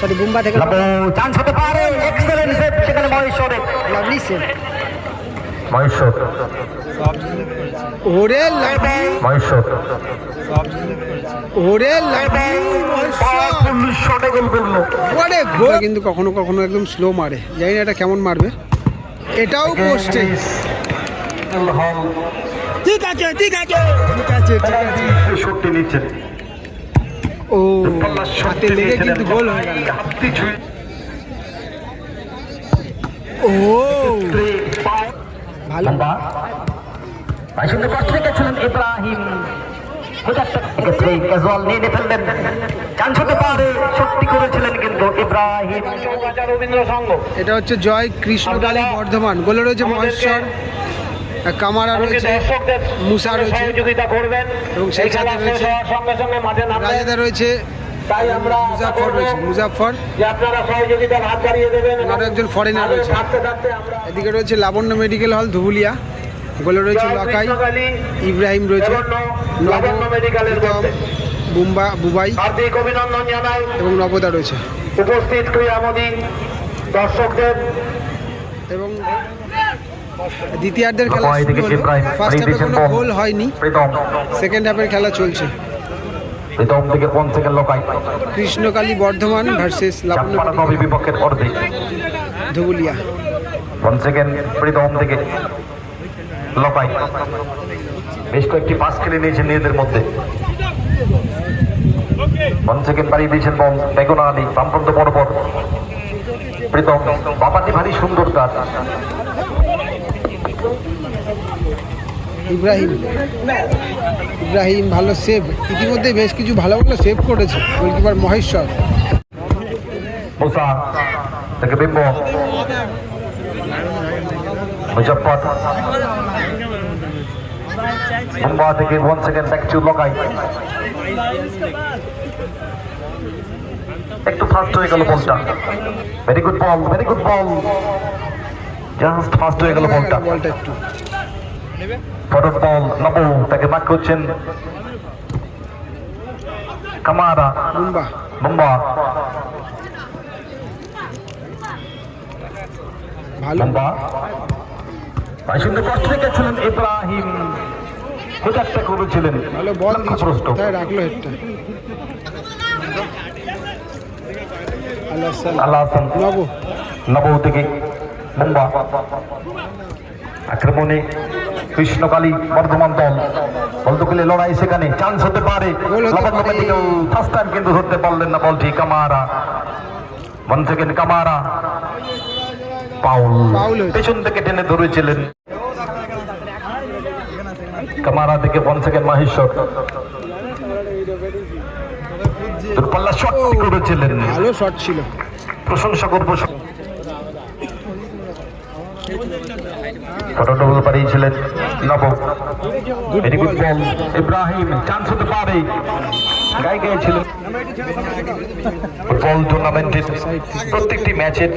Sorry Bumba থেকে chance হতে পারে এক্সেলেন্ট সেভ সেখানে মহেশ্বরের লাভলি সেভ মহেশ্বর ওরে লাভলি মহেশ্বর ওরে লাভলি শটে গোল করল। কিন্তু কখনো কখনো একদম স্লো মারে। জানি না এটা কেমন মারবে। এটাও পোস্টে ঠিক আছে ঠিক আছে। ঠিক আছে ঠিক আছে। শটটি নিচ্ছেন। ও হাতে লেগে কিন্তু গোল হয়ে গেল হাতটি ছুঁয়ে ও। ভালো। লম্বা বাইশন্দের কষ্ট রেখেছিলেন ইব্রাহিম। এক্ষেত্রে নিয়ে নিয়ে ফেললেন। চান্স হতে পারে সত্যি করেছিলেন কিন্তু ইব্রাহিম। এটা হচ্ছে জয় কৃষ্ণকালী বর্ধমান। গোলে রয়েছে মহেশ্বর। কামারা রয়েছে মুসা রয়েছে এবং সেই সাথে রয়েছে রাজেদা রয়েছে তাই আমরা মুজাফর রয়েছে মুজাফর যে আপনারা সহযোগিতার হাত বাড়িয়ে দেবেন এবং একজন আমাদের রয়েছে। এদিকে রয়েছে লাবণ্য মেডিকেল হল ধুবুলিয়া। গোলে রয়েছে লকাই ইব্রাহিম রয়েছে নব। বুম্বা বুবাই হার্দিক অভিনন্দন জানাই। এবং নবদা রয়েছে। উপস্থিত ক্রীড়ামোদী দর্শকদের। এবং দ্বিতীয়ার্ধের খেলা ফার্স্ট হাফে কোনো গোল হয়নি। সেকেন্ড হাফের খেলা চলছে। কৃষ্ণকালী বর্ধমান ভার্সেস লাবণ্য বিপক্ষের অর্ধে ধুবুলিয়া। কোন সেকেন্ড প্রীতম থেকে লোকাই বেশ কয়েকটি পাস খেলে নিয়েছেন নিজেদের মধ্যে। ওয়ান সেকেন্ড পাড়িয়ে দিয়েছেন বল বেগুনা আলী। বামপন্থ বরাবর প্রীতম বাবাটি ভারী সুন্দর তার। ইব্রাহিম। ইব্রাহিম ভালো সেভ ইতিমধ্যে বেশ কিছু ভালো ভালো সেভ করেছে গোলকিপার মহেশ্বর। মুজফর মুম্বা থেকে ওয়ান সেকেন্ড ব্যাক টু লকাই একটু ফাস্ট হয়ে গেল বলটা very good ball very good ball just fast হয়ে গেল বলটা একটু ফরওয়ার্ড বল নবু তাকে মার্ক করছেন। কামারা বুম্বা বাইশন্দের কষ্ট রেখেছিলেন ইব্রাহিম। কোথাকটা করেছিলেন ভালো বল লক্ষ্যভ্রষ্ট। কোথায় রাখল হেডটা আল্লাহ সালাম। আল্লাহ হাসান। নব। নবৌ থেকে আক্রমণে কৃষ্ণকালী বর্ধমান দল। বলদুকুলে লড়াই সেখানে চান্স হতে পারে। ফার্স্ট টাইম কিন্তু ধরতে পারলেন না বলটি Kamara. One second Kamara. Foul foul পেছন থেকে টেনে ধরেছিলেন। কামারা থেকে ওয়ান সেকেন্ড মাহেশ্বর। দূরপাল্লা শট করেছিলেন। ভালো শট ছিল। প্রশংসা করব ফটোটা বলতে পারিয়েছিলেন নব very good ball Ibrahim chance হতে পারে। গায়ে গিয়েছিলেন ফুটবল টুর্নামেন্টের প্রত্যেকটি ম্যাচের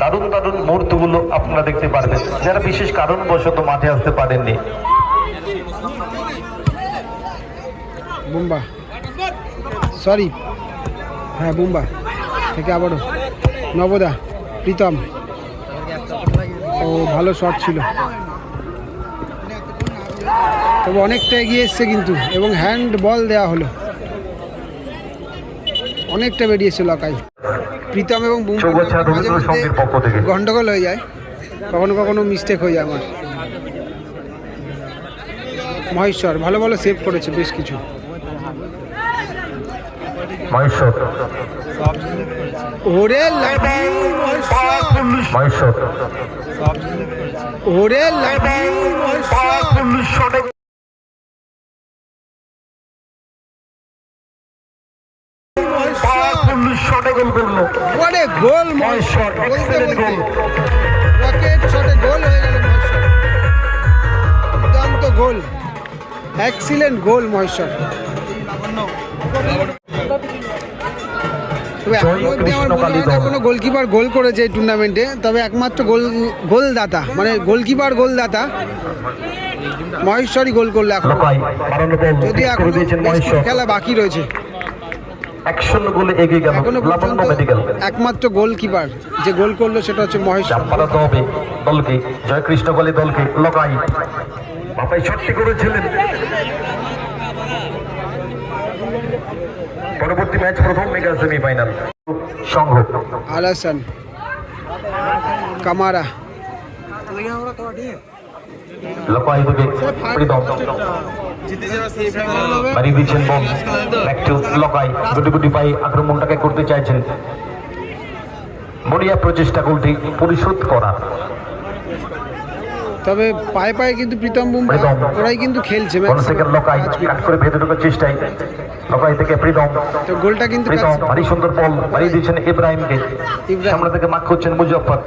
দারুণ দারুণ মুহূর্তগুলো আপনারা দেখতে পারবেন। যারা বিশেষ কারণবশত মাঠে আসতে পারেননি। বুম্বা। সরি হ্যাঁ বুম্বা। থেকে আবারও। নবদা, প্রীতম। ও ভালো শট ছিল। তবে অনেকটা এগিয়ে এসছে কিন্তু এবং হ্যান্ড বল দেওয়া হলো। অনেকটা বেরিয়েছে লকাই প্রীতম এবং গন্ডগোল হয়ে যায়। কখনো কখনো মিস্টেক হয়ে যায় আমার। মহেশ্বর ভালো ভালো সেভ করেছে বেশ কিছু। মহেশ্বর ওরে মহেশ্বর ওরে লাভি গোল ওরে goal, Maheshwar excellent goal। Rocket শটে গোল গেল গোল। এক্সিলেন্ট গোল, মহেশ্বর। তবে এখন অবধি আমার মনে হয় না কোনো গোলকিপার গোল করেছে এই টুর্নামেন্টে তবে একমাত্র গোল গোলদাতা মানে গোলকিপার গোলদাতা মহেশ্বরই গোল করল এখন। বল যদি এখনও মহেশ্বর। খেলা বাকি রয়েছে। একমাত্র গোলকিপার যে গোল করল সেটা হচ্ছে মহেশ্বর। হবে দলকে জয় কৃষ্ণকালী দলকে লোকাই বাপাই ছট্টি করেছিলেন। পরবর্তী ম্যাচ প্রথম মেগা সেমিফাইনাল। সংঘ। আলাসান। কামারা। লোকাই থেকে প্রীতম বাড়িয়ে দিচ্ছেন বল। Back to লকাই। গুটি গুটি পাই আক্রমণটাকে করতে চাইছেন। বড়িয়া প্রচেষ্টা গোলটি পরিশোধ করার তবে পায়ে পায়ে কিন্তু প্রীতম বুমরা প্রীতম। ওরাই কিন্তু খেলছে করে ভেতরে ঢোকার চেষ্টায় লকাই থেকে প্রীতম। তো গোলটা কিন্তু প্রীতম ভারী সুন্দর বল বাড়িয়ে দিচ্ছেন ইব্রাহিমকে। ইব্রাহিম। সামনে থেকে মাখ করছেন মুজফর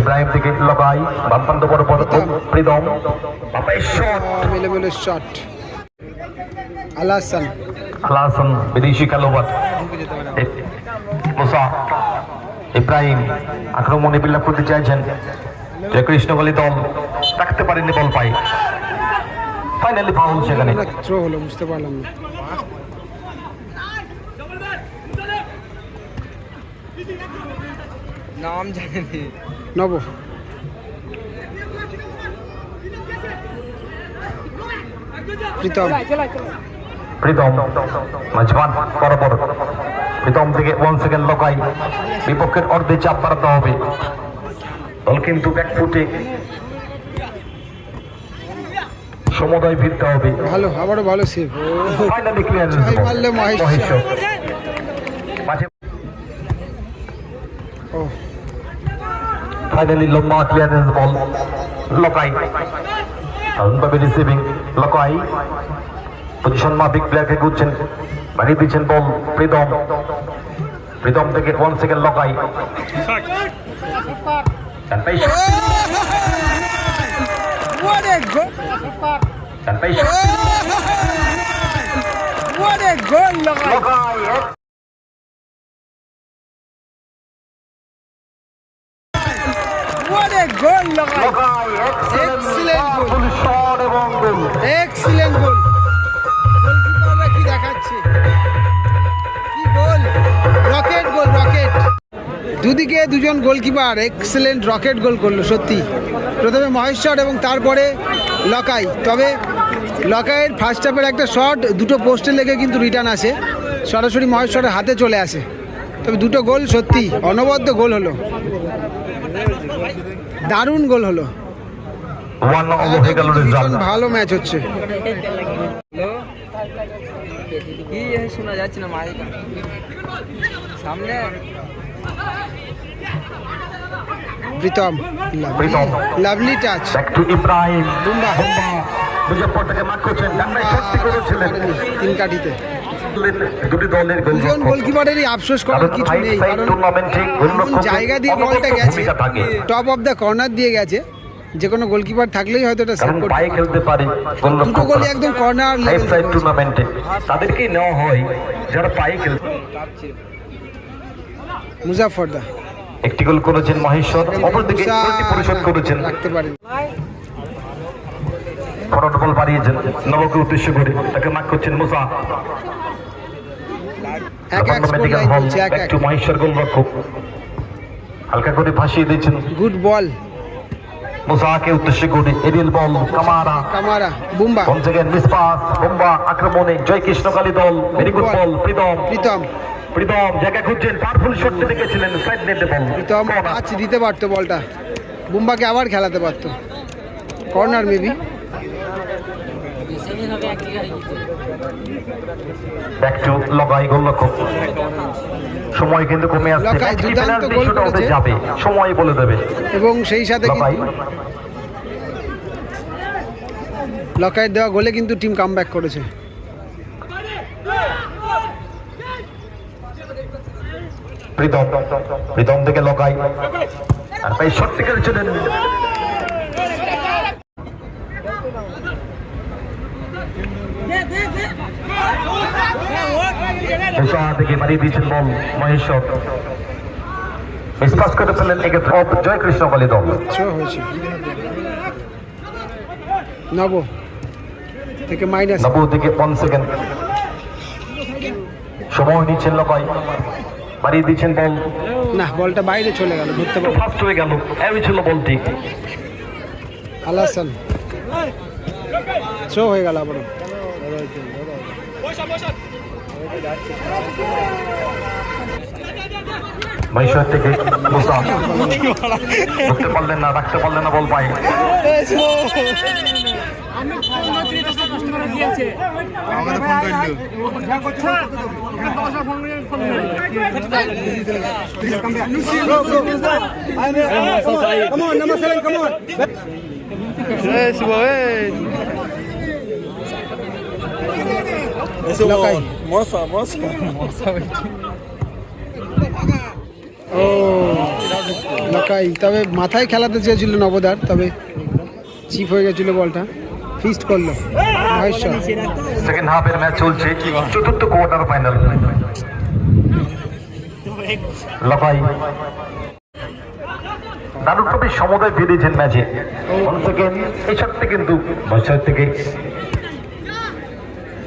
ইব্রাহিম থেকে লকাই বামপান্ত বড় বড় প্রীতম। বাপাই শট মেলে মেলে শট আলাসান আলাসন বিদেশি খেলোয়াড়। মুসা। ইব্রাহিম আক্রমণে বিল্লাপ করতে চাইছেন। যে কৃষ্ণকালী দল রাখতে পারেনি বল পাই। ফাইনালি ফাউল সেখানে হলো বুঝতে পারলাম না। নাম জানেনি। নব। প্রীতম। প্রীতম মাঝবান বরাবর। প্রীতম থেকে ওয়ান সেকেন্ড লকাই বিপক্ষের অর্ধে চাপ বাড়াতে হবে। দল কিন্তু ব্যাক ফুটে সমুদয় ফিরতে হবে। ভালো আবারও ভালো সেভ ফাইনালি ক্লিয়ার ছয় মারলে ও। ফাইনালি লম্বা ক্লিয়ারেন্স বল লকাই দারুণভাবে রিসিভিং লকাই পজিশন মাফিক প্লেয়ারকে গুচ্ছেন বাড়িয়ে দিচ্ছেন বল প্রীতম প্রীতম থেকে ওয়ান সেকেন্ড লকাই ডান পায়ে shot, What a goal! ডান পায়ে দুদিকে দুজন গোলকিপার এক্সেলেন্ট রকেট গোল করল, সত্যি। প্রথমে মহেশ্বর এবং তারপরে লকাই। তবে লকাইয়ের ফার্স্ট হাফের একটা শট দুটো পোস্টে লেগে কিন্তু রিটার্ন আসে। সরাসরি মহেশ্বরের হাতে চলে আসে। তবে দুটো গোল সত্যি, অনবদ্য গোল হলো। দারুণ গোল হলো। ভালো ম্যাচ হচ্ছে। সামনে? Pritam. Pritam. Lovely touch back to Ibrahim Bumba. Bumba মুজফরটাকে মাঠ করছেন শটটি করেছিলেন তিন কাটিতে দুটি দলের দুজন গোলকিপারেরই আফসোস করার কিছু নেই কারণ জায়গা দিয়ে বলটা গেছে টপ অফ দ্য কর্নার দিয়ে গেছে। যে কোনো গোলকিপার থাকলেই হয়তো এটা সেভ কারণ করতে খেলতে পারে। দুটো গোলই একদম কর্নার ফাইভ লেভেল সাইড টুর্নামেন্টে তাদেরকেই নেওয়া হয় যারা পায়ে খেলতে মুজাফরদা। একটি গোল করেছেন মহেশ্বর অপরদিকে গোলটি পরিশোধ করেছেন। রাখতে পারেন। ফরওয়ার্ড বল বাড়িয়েছেন নবকে উদ্দেশ্য করে তাকে মার্ক করছেন মুসা। একটু মহেশ্বর গোলরক্ষক। হালকা করে ভাসিয়ে দিয়েছেন। গুড বল মুসাকে উদ্দেশ্য করে aerial ball Kamara. Kamara Bumba. Miss pass Bumba আক্রমণে জয় কৃষ্ণকালী দল very good ball Pritam. Pritam. Pritam জায়গা খুঁজছেন শটটি দেখেছিলেন সাইড নেটে বল প্রীতম পাঁচ দিতে পারতো বলটা। বুম্বাকে আবার খেলাতে পারতো। কর্নার মেবি ব্যাক টু লগাই গোলরক্ষক। সময় কিন্তু কমে আসছে। লগাই দুর্দান্ত গোল করেছে। যাবে। সময় বলে দেবে। এবং সেই সাথে লকাইয়ের দেওয়া গোলে কিন্তু টিম কাম করেছে। প্রীতম প্রীতম থেকে লগাই। আর শটটি খেলছিলেন থেকে দিয়েছেন বল মহেশ্বর। করে এক্ষেত্রে অফ জয় কৃষ্ণ কালী দল থ্রো হয়েছে। নব থেকে মাইনাস নব্বই থেকে ওয়ান সেকেন্ড সময় নিচ্ছেন লকাই মারিয়ে দিচ্ছেন বল না বলটা বাইরে চলে গেল ধরতে পারবে ফার্স্ট হয়ে গেল এই ছিল বলটি আলাসান থ্রো হয়ে গেল মহেশ্বর থেকে ধরতে পারলেন না রাখতে পারলেন না বল পাই Come on, number seven, come on. লকাই ও লকাই তবে মাথায় খেলাতে চেয়েছিল নবদার তবে চিপ হয়ে গেছিল বলটা ফিস্ট করল সেকেন্ড ম্যাচ চলছে চতুর্থ কোয়ার্টার ফাইনাল লকাই দারুণ সমুদয় ফিরেছেন ম্যাচে। এই শটটি কিন্তু থেকে।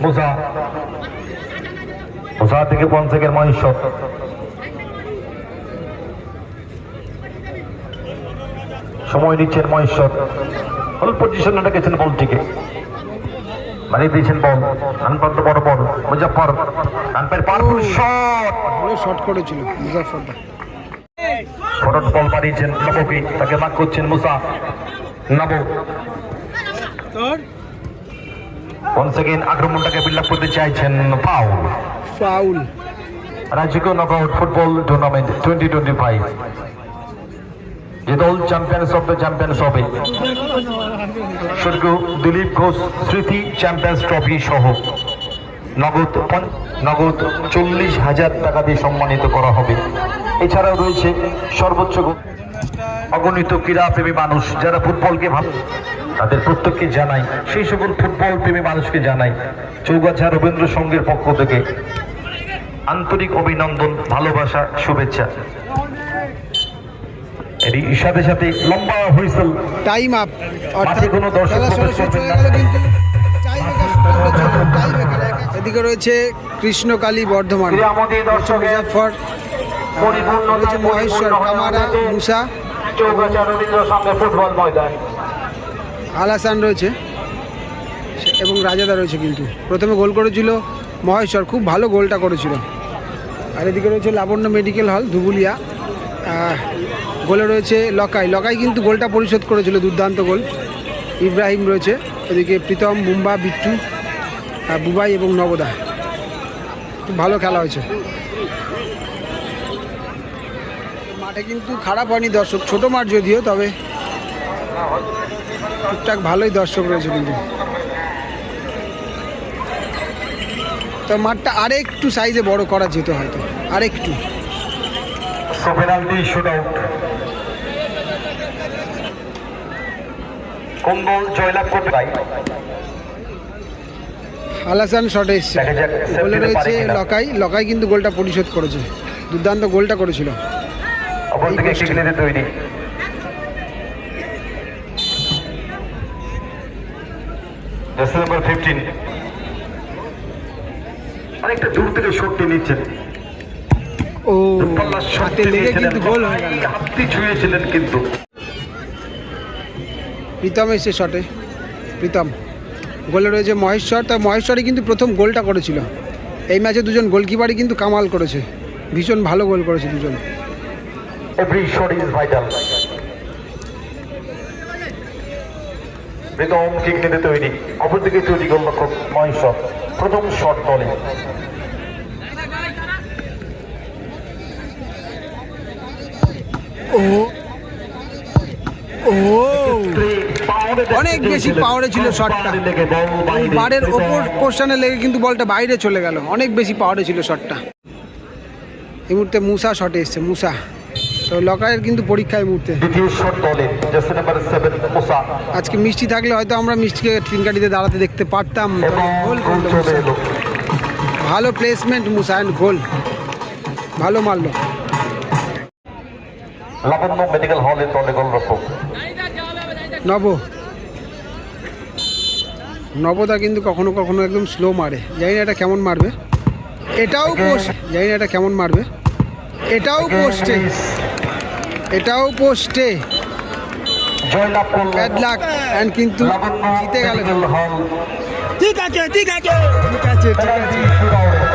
মুসা মুসা থেকে সেকেন্ড মহেশ্বর সময় নিচ্ছেন মহেশ্বর হল পজিশনে বলটিকে মারিয়ে দিয়েছেন বল। আনপ্রান্ত বড় বল। মুজাফর আনপের পারফুল শট শট করেছিল মুজাফরটা ফরন বল মারিয়েছেন নবকে। তাকে মাক করছেন মুসা। নব। ওয়ান সেকেন্ড আক্রমণটাকে বিল্ড আপ করতে চাইছেন ফাউল ফাউল রাজ্যকে knockout football tournament twenty twenty five যে দল চ্যাম্পিয়ন্স অফ দ্য চ্যাম্পিয়ন্স হবে। স্বর্গীয় দিলীপ ঘোষ, স্মৃতি, চ্যাম্পিয়ন্স ট্রফি সহ নগদ নগদ চল্লিশ হাজার টাকা দিয়ে সম্মানিত করা হবে। এছাড়াও রয়েছে সর্বোচ্চ অগণিত ক্রীড়াপ্রেমী মানুষ যারা ফুটবলকে ভালো তাদের প্রত্যেককে জানাই, সেই সকল ফুটবল প্রেমী মানুষকে জানাই। চৌগাছা রবীন্দ্র পক্ষ থেকে আন্তরিক অভিনন্দন, ভালোবাসা, শুভেচ্ছা। এরই সাথে সাথে লম্বা হুইসেল টাইম আপ মাঠে কোনো দর্শক এদিকে রয়েছে কৃষ্ণকালী বর্ধমান ক্রীড়ামোদী রয়েছে মুজাফর রয়েছে Maheshwar Kamara Musa. Chougachha football ময়দান। আলাসান রয়েছে এবং রাজাদা রয়েছে কিন্তু। প্রথমে গোল করেছিল মহেশ্বর খুব ভালো গোলটা করেছিল। আর এদিকে রয়েছে লাবণ্য মেডিকেল হল ধুবুলিয়া। গোলে রয়েছে লকাই। লকাই কিন্তু গোলটা পরিশোধ করেছিল, দুর্দান্ত গোল। ইব্রাহিম রয়েছে, এদিকে প্রীতম মুম্বা বিট্টু বুবাই এবং নবদা। খুব ভালো খেলা হয়েছে। মাঠে কিন্তু খারাপ হয়নি দর্শক, ছোট মাঠ যদিও, তবে টুকটাক ভালোই দর্শক রয়েছে কিন্তু। তো মাঠটা আরেকটু সাইজে বড় করা যেত হয়তো, আরেকটু। পেনাল্টি শুট আউট জয়লাভ করতে পাই আলাসান শটে এসছে। গোলে রয়েছে। লকাই। লকাই কিন্তু গোলটা পরিশোধ করেছে। দুর্দান্ত গোলটা করেছিল। অপর থেকে একটি গ্লেনে তৈরি। জার্সি নাম্বার ফিফটিন অনেকটা দূর থেকে শটটি নিচ্ছেন। ও হাতে লেগে কিন্তু গোল হয়ে গেল। হাতটি ছুঁয়েছিলেন কিন্তু। প্রীতম এসে শটে। প্রীতম। গোলে রয়েছে মহেশ্বর। তা মহেশ্বরই কিন্তু প্রথম গোলটা করেছিল। এই ম্যাচে দুজন গোলকিপারই কিন্তু কামাল করেছে। ভীষণ ভালো গোল করেছে দুজন। Every shot is vital Pritam kick নিতে তৈরি। অপর তৈরি গোলরক্ষক মহেশ্বর। প্রথম শট দলে ও ও অনেক বেশি পাওয়ারে ছিল শটটা বারের ওপর পোর্শনে লেগে কিন্তু বলটা বাইরে চলে গেল। অনেক বেশি পাওয়ারে ছিল শটটা এই মুহূর্তে মুসা শটে এসছে মুসা। তো লকারের কিন্তু পরীক্ষা এই মুহূর্তে। আজকে মিষ্টি থাকলে হয়তো আমরা মিষ্টিকে তিন কাটিতে দাঁড়াতে দেখতে পারতাম গোল করল ভালো প্লেসমেন্ট মুসা অ্যান্ড গোল ভালো মারলো। লাবণ্য মেডিকেল দলে গোলরক্ষক। নব। নবদা কিন্তু কখনো কখনো একদম স্লো মারে জানি না এটা কেমন মারবে এটাও পোস্ট জানি না এটা কেমন মারবে এটাও পোস্টে এটাও পোস্টে অ্যান্ড কিন্তু জিতে গেল ঠিক আছে ঠিক আছে ঠিক আছে ঠিক আছে